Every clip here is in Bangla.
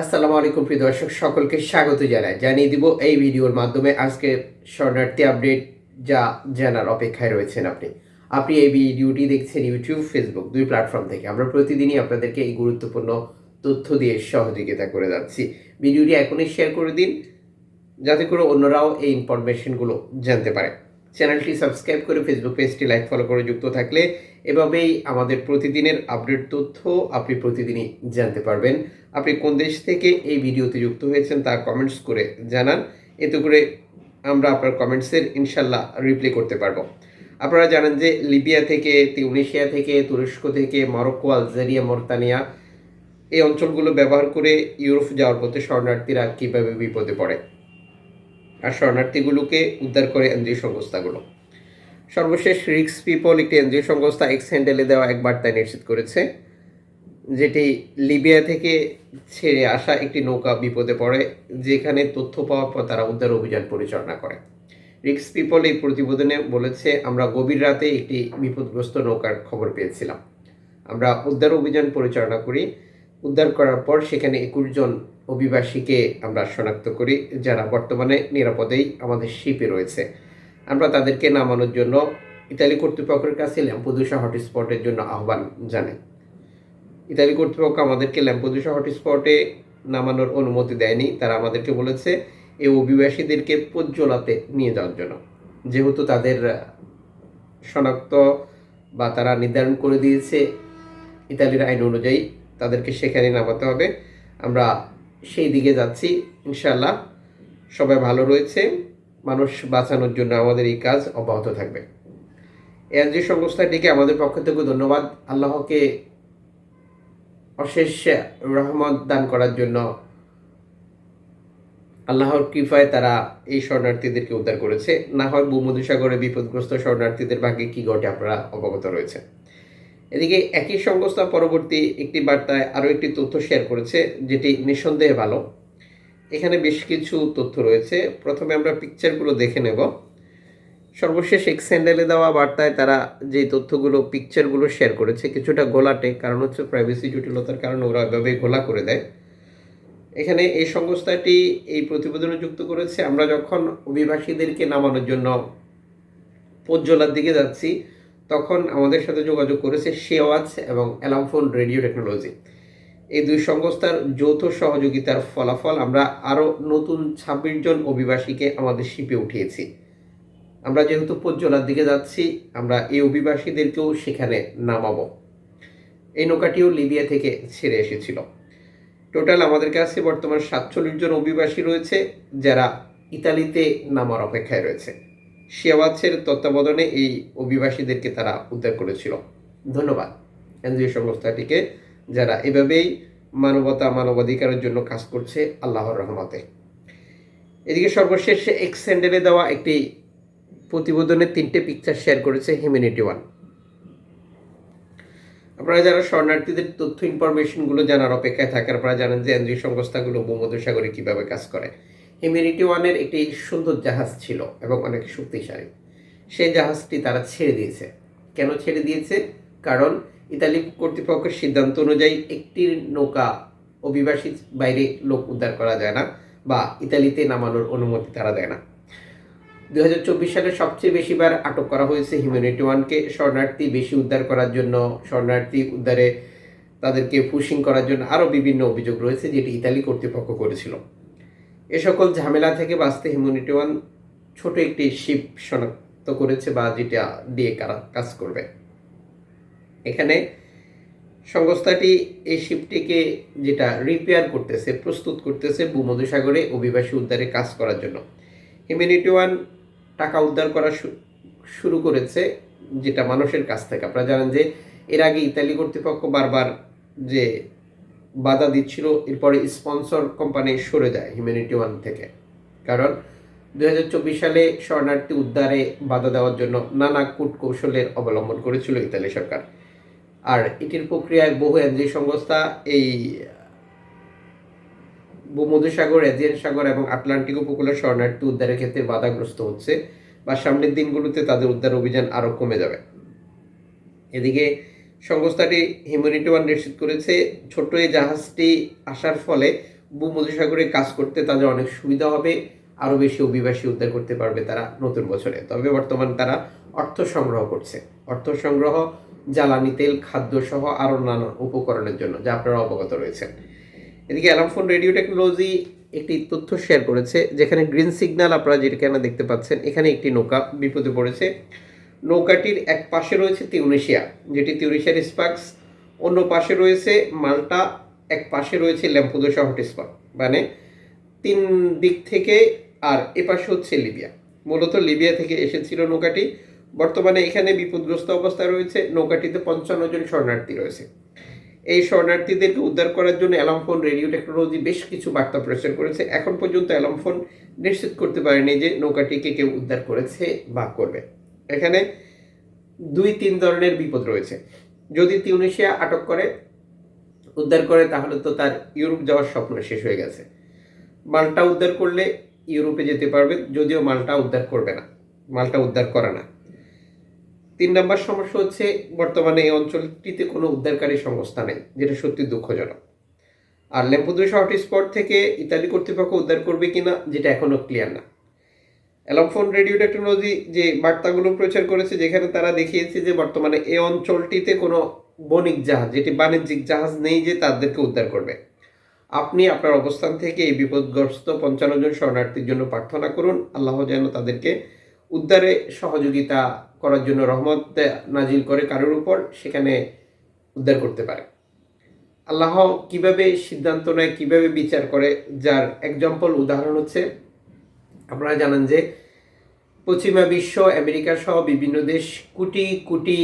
আসসালামু আলাইকুম প্রিয় দর্শক, সকলকে স্বাগত জানাই। জানিয়ে দিব এই ভিডিওর মাধ্যমে আজকে শরণার্থী আপডেট যা জানার অপেক্ষায় রয়েছেন আপনি। আপনি এই ভিডিওটি দেখছেন ইউটিউব, ফেসবুক, দুই প্ল্যাটফর্ম থেকে। আমরা প্রতিদিনই আপনাদেরকে এই গুরুত্বপূর্ণ তথ্য দিয়ে সহযোগিতা করে যাচ্ছি। ভিডিওটি এখনই শেয়ার করে দিন, যাতে করে অন্যরাও এই ইনফরমেশনগুলো জানতে পারে। চ্যানেলটি সাবস্ক্রাইব করে ফেসবুক পেজটি লাইক ফলো করে যুক্ত থাকলে এভাবেই আমাদের প্রতিদিনের আপডেট তথ্য আপনি প্রতিদিনই জানতে পারবেন। আপনি কোন দেশ থেকে এই ভিডিওতে যুক্ত হয়েছেন তা কমেন্টস করে জানান। এতে করে আমরা আপনার কমেন্টসের ইনশাল্লাহ রিপ্লাই করতে পারব। আপনারা জানেন যে লিবিয়া থেকে, তিউনেশিয়া থেকে, তুরস্ক থেকে, মরক্কো, আলজেরিয়া, মরতানিয়া এই অঞ্চলগুলো ব্যবহার করে ইউরোপ যাওয়ার পথে শরণার্থীরা কীভাবে বিপদে পড়ে? আর শরণার্থীগুলোকে উদ্ধার করে এনজিও সংস্থাগুলো। সর্বশেষ রিক্স পিপল একটি এনজিও সংস্থা এক্স হ্যান্ডেলে দেওয়া এক বার্তায় নিশ্চিত করেছে, যেটি লিবিয়া থেকে ছেড়ে আসা একটি নৌকা বিপদে পড়ে, যেখানে তথ্য পাওয়ার পর তারা উদ্ধার অভিযান পরিচালনা করে। রিক্স পিপল এই প্রতিবেদনে বলেছে, আমরা গভীর রাতে একটি বিপদগ্রস্ত নৌকার খবর পেয়েছিলাম। আমরা উদ্ধার অভিযান পরিচালনা করি উদ্ধার করার পর সেখানে একুশ জন অভিবাসীকে আমরা শনাক্ত করি, যারা বর্তমানে নিরাপদেই আমাদের শিপে রয়েছে। আমরা তাদেরকে নামানোর জন্য ইতালি কর্তৃপক্ষের কাছে ল্যাম্পোদুসা হটস্পটের জন্য আহ্বান জানাই। ইতালি কর্তৃপক্ষ আমাদেরকে ল্যাম্পোদুসা হটস্পটে নামানোর অনুমতি দেয়নি। তারা আমাদেরকে বলেছে, এই অভিবাসীদেরকে পোজ্জলাতে নিয়ে যাওয়ার জন্য। যেহেতু তাদের শনাক্ত বা তারা নির্ধারণ করে দিয়েছে ইতালির আইন অনুযায়ী তাদেরকে সেখানে নামাতে হবে। আমরা সেই দিকে যাচ্ছি ইনশাল্লাহ সবাই ভালো রয়েছে, মানুষ বাঁচানোর জন্য আমাদের এই কাজ অব্যাহত থাকবে। এনজি সংস্থাটিকে আমাদের পক্ষ থেকে ধন্যবাদ। আল্লাহকে অশেষ রহমত দান করার জন্য আল্লাহর কৃপায় তারা এই শরণার্থীদেরকে উদ্ধার করেছে। না হয় ভূমধ্যসাগরে বিপদগ্রস্ত শরণার্থীদের ভাগ্যে কি ঘটে আপনারা অবগত রয়েছে এদিকে একই সংস্থা পরবর্তী একটি বার্তায় আরও একটি তথ্য শেয়ার করেছে, যেটি নিঃসন্দেহে ভালো। এখানে বেশ কিছু তথ্য রয়েছে। প্রথমে আমরা পিকচারগুলো দেখে নেব। সর্বশেষ এক্স স্যান্ডেলে দেওয়া বার্তায় তারা যে তথ্যগুলো পিকচারগুলো শেয়ার করেছে, কিছুটা গোলাটে, কারণ হচ্ছে প্রাইভেসি জটিলতার কারণে ওরা এভাবে গোলা করে দেয়। এখানে এই সংস্থাটি এই প্রতিবেদনে যুক্ত করেছে, আমরা যখন অভিবাসীদেরকে নামানোর জন্য পোজ্জলার দিকে যাচ্ছি তখন আমাদের সাথে যোগাযোগ করেছে শেওয়াজ এবং অ্যালামফোন রেডিও টেকনোলজি। এই দুই সংস্থার যৌথ সহযোগিতার ফলাফল আমরা আরও নতুন ছাব্বিশ জন অভিবাসীকে আমাদের শিপে উঠিয়েছি। আমরা যেহেতু পোজ্জলার দিকে যাচ্ছি, আমরা এই অভিবাসীদেরকেও সেখানে নামাবো। এই নৌকাটিও লিবিয়া থেকে ছেড়ে এসেছিল। টোটাল আমাদের কাছে বর্তমান সাতচল্লিশ জন অভিবাসী রয়েছে, যারা ইতালিতে নামার অপেক্ষায় রয়েছে। শিয়াওয়াজের তত্ত্বাবধানে এই অভিবাসীদেরকে তারা উদ্ধার করেছিল। ধন্যবাদ এনজিও সংস্থাটিকে, যারা এভাবেই মানবতা মানবাধিকারের জন্য কাজ করছে আল্লাহর রহমতে। এদিকে সর্বশেষে এক্স স্যান্ডেলে দেওয়া একটি প্রতিবেদনে তিনটে পিকচার শেয়ার করেছে হিউম্যানিটি ওয়ান আপনারা যারা শরণার্থীদের তথ্য ইনফরমেশনগুলো জানার অপেক্ষায় থাকে আপনারা জানেন যে এনজিও সংস্থাগুলো ভূমধ্যসাগরে কীভাবে কাজ করে। হিউম্যানিটি ওয়ানের একটি সুন্দর জাহাজ ছিল এবং অনেক শক্তিশালী। সেই জাহাজটি তারা ছেড়ে দিয়েছে। কেন ছেড়ে দিয়েছে? কারণ ইতালি কর্তৃপক্ষের সিদ্ধান্ত অনুযায়ী একটি নৌকা অভিবাসী বাইরে লোক উদ্ধার করা যায় না বা ইতালিতে নামানোর অনুমতি তারা দেয় না। দু হাজার চব্বিশ সালে সবচেয়ে বেশিবার আটক করা হয়েছে হিউম্যানিটি ওয়ানকে। শরণার্থী বেশি উদ্ধার করার জন্য, শরণার্থী উদ্ধারে তাদেরকে পুশিং করার জন্য আরও বিভিন্ন অভিযোগ রয়েছে যেটি ইতালি কর্তৃপক্ষ করেছিল। এ সকল ঝামেলা থেকে বাঁচতে হিউম্যানিটি ওয়ান ছোট একটি শিপ শনাক্ত করেছে বা যেটা দিয়ে কারা কাজ করবে। এখানে সংস্থাটি এই শিপটিকে যেটা রিপেয়ার করতেছে, প্রস্তুত করতেছে ভূমধ্যসাগরে অভিবাসী উদ্ধারে কাজ করার জন্য। হিউম্যানিটি ওয়ান টাকা উদ্ধার করা শুরু করেছে যেটা মানুষের কাছ থেকে। আপনারা জানেন যে এর আগে ইতালি কর্তৃপক্ষ বারবার যে বাধা দিচ্ছিল, এরপরে স্পন্সর কোম্পানি সরে যায় হিউম্যানিটি ওয়ান থেকে। কারণ দুই হাজার চব্বিশ সালে শরণার্থী উদ্ধারে বাধা দেওয়ার জন্য নানা কূট কৌশলের অবলম্বন করেছিল ইতালি সরকার। আর এটির প্রক্রিয়ায় বহু এনজিও সংস্থা, এই ভূমধ্যসাগর এজিয়ান সাগর এবং আটলান্টিক উপকূলের শরণার্থী উদ্ধারের ক্ষেত্রে বাধাগ্রস্ত হচ্ছে বা সামনের দিনগুলোতে তাদের উদ্ধার অভিযান আরও কমে যাবে। এদিকে সংস্থাটি হিউম্যানিটি ওয়ান নিশ্চিত করেছে, ছোট এই জাহাজটি আসার ফলে ভূমধ্যসাগরে কাজ করতে তাদের অনেক সুবিধা হবে, আরও বেশি অভিবাসী উদ্ধার করতে পারবে তারা নতুন বছরে। তবে বর্তমান তারা অর্থ সংগ্রহ করছে। অর্থ সংগ্রহ, জ্বালানি, তেল, খাদ্য সহ আরও নানা উপকরণের জন্য, যা আপনারা অবগত রয়েছেন। এদিকে অ্যালামফোন রেডিও টেকনোলজি একটি তথ্য শেয়ার করেছে, যেখানে গ্রিন সিগন্যাল আপনারা যেটা কেন দেখতে পাচ্ছেন, এখানে একটি নৌকা বিপদে পড়েছে। নৌকাটির এক পাশে রয়েছে তিউনেশিয়া যেটি তিউনেশিয়ার স্পার্কস। অন্য পাশে রয়েছে মাল্টা, এক পাশে রয়েছে ল্যাম্পুদোসা হটস্পট মানে তিন দিক থেকে আর এ পাশে হচ্ছে লিবিয়া। মূলত লিবিয়া থেকে এসেছিল নৌকাটি। বর্তমানে এখানে বিপদগ্রস্ত অবস্থায় রয়েছে। নৌকাটিতে পঞ্চান্ন জন শরণার্থী রয়েছে। এই শরণার্থীদেরকে উদ্ধার করার জন্য অ্যালামফোন রেডিও টেকনোলজি বেশ কিছু বার্তা প্রচার করেছে। এখন পর্যন্ত অ্যালামফোন নিশ্চিত করতে পারেনি যে নৌকাটিকে কেউ উদ্ধার করেছে বা করবে। এখানে দুই তিন ধরনের বিপদ রয়েছে। যদি তিউনেশিয়া আটক করে, উদ্ধার করে, তাহলে তো তার ইউরোপ যাওয়ার স্বপ্ন শেষ হয়ে গেছে। মালটা উদ্ধার করলে ইউরোপে যেতে পারবে, যদিও মালটা উদ্ধার করবে না। মালটা উদ্ধার করে না। তিন নম্বর সমস্যা হচ্ছে, বর্তমানে এই অঞ্চলটিতে কোনো উদ্ধারকারী সংস্থা নেই, যেটা সত্যি দুঃখজনক। আর লেম্পুদোসা হটস্পট থেকে ইতালি কর্তৃপক্ষ উদ্ধার করবে কিনা, যেটা এখনও ক্লিয়ার না। অ্যালামফোন রেডিও টেকনোলজি যে বার্তাগুলো প্রচার করেছে, যেখানে তারা দেখিয়েছে যে বর্তমানে এই অঞ্চলটিতে কোনো বণিক জাহাজ, যেটি বাণিজ্যিক জাহাজ নেই যে তাদেরকে উদ্ধার করবে। আপনি আপনার অবস্থান থেকে এই বিপদগ্রস্ত পঞ্চান্ন জন শরণার্থীর জন্য প্রার্থনা করুন। আল্লাহ যেন তাদেরকে উদ্ধারে সহযোগিতা করার জন্য রহমত নাজিল করে কারোর উপর সেখানে উদ্ধার করতে পারে। আল্লাহ কীভাবে সিদ্ধান্ত নেয়, কীভাবে বিচার করে, যার এক্সাম্পল উদাহরণ হচ্ছে আপনারা জানেন যে পশ্চিমা বিশ্ব, আমেরিকা সহ বিভিন্ন দেশ কোটি কোটি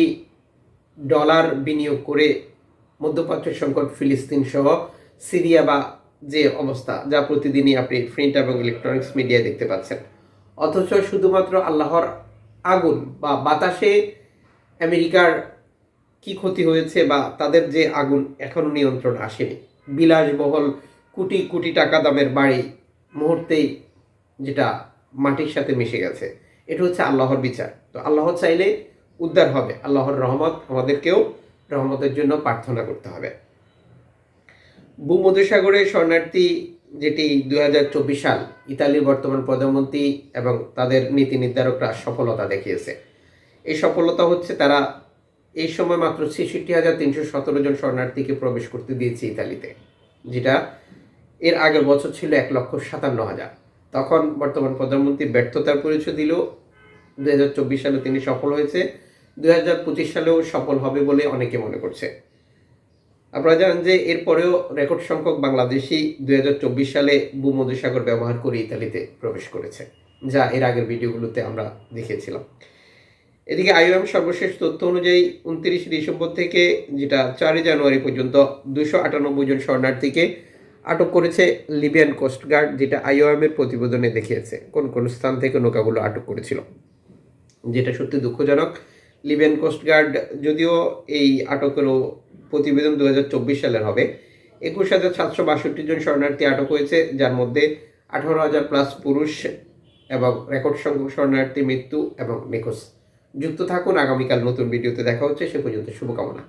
ডলার বিনিয়োগ করে মধ্যপ্রাচ্য সংকট, ফিলিস্তিন সহ সিরিয়া বা যে অবস্থা যা প্রতিদিনই আপনি প্রিন্ট এবং ইলেকট্রনিক্স মিডিয়ায় দেখতে পাচ্ছেন। অথচ শুধুমাত্র আল্লাহর আগুন বা বাতাসে আমেরিকার কি ক্ষতি হয়েছে বা তাদের যে আগুন এখনও নিয়ন্ত্রণ আসেনি। বিলাসবহল কোটি কোটি টাকা দামের বাড়ি মুহূর্তেই যেটা মাটির সাথে মিশে গেছে। এটা হচ্ছে আল্লাহর বিচার। তো আল্লাহ চাইলে উদ্ধার হবে। আল্লাহর রহমত আমাদেরকেও রহমতের জন্য প্রার্থনা করতে হবে। ভূমধ্যসাগরে শরণার্থী যেটি দু হাজার চব্বিশ সাল ইতালির বর্তমান প্রধানমন্ত্রী এবং তাদের নীতি নির্ধারকরা সফলতা দেখিয়েছে। এই সফলতা হচ্ছে তারা এই সময় মাত্র ছেষট্টি হাজার তিনশো সতেরো জন শরণার্থীকে প্রবেশ করতে দিয়েছে ইতালিতে, যেটা এর আগের বছর ছিল এক লক্ষ সাতান্ন হাজার। তখন বর্তমান প্রধানমন্ত্রী ব্যর্থতার পরিচয় দিল দু সালে তিনি সফল হয়েছে। দু হাজার পঁচিশ সালেও সফল হবে বলে অনেকে মনে করছে। আপনারা জানেন যে এরপরেও রেকর্ড সংখ্যক বাংলাদেশি দুই হাজার চব্বিশ সালে ভূমধ্যসাগর ব্যবহার করে ইতালিতে প্রবেশ করেছে, যা এর আগের ভিডিওগুলোতে আমরা দেখিয়েছিলাম। এদিকে আইওএম সর্বশেষ তথ্য অনুযায়ী উনত্রিশ ডিসেম্বর থেকে, যেটা চারই জানুয়ারি পর্যন্ত দুশো আটানব্বই জন শরণার্থীকে আটক করেছে লিবিয়ান কোস্টগার্ড যেটা আইওএম এর প্রতিবেদনে দেখিয়েছে। কোন কোন স্থান থেকে নৌকাগুলো আটক করেছিল। যেটা সত্যি দুঃখজনক। লিবিয়ান কোস্টগার্ড যদিও এই আটকেরও প্রতিবেদন দু হাজার চব্বিশ সালের হবে। একুশ হাজার সাতশো বাষট্টি জন শরণার্থী আটক হয়েছে, যার মধ্যে আঠারো হাজার প্লাস পুরুষ এবং রেকর্ড সংখ্যক শরণার্থী মৃত্যু এবং নিখোঁজ। যুক্ত থাকুন, আগামীকাল নতুন ভিডিওতে দেখা হচ্ছে, সে পর্যন্ত শুভকামনা।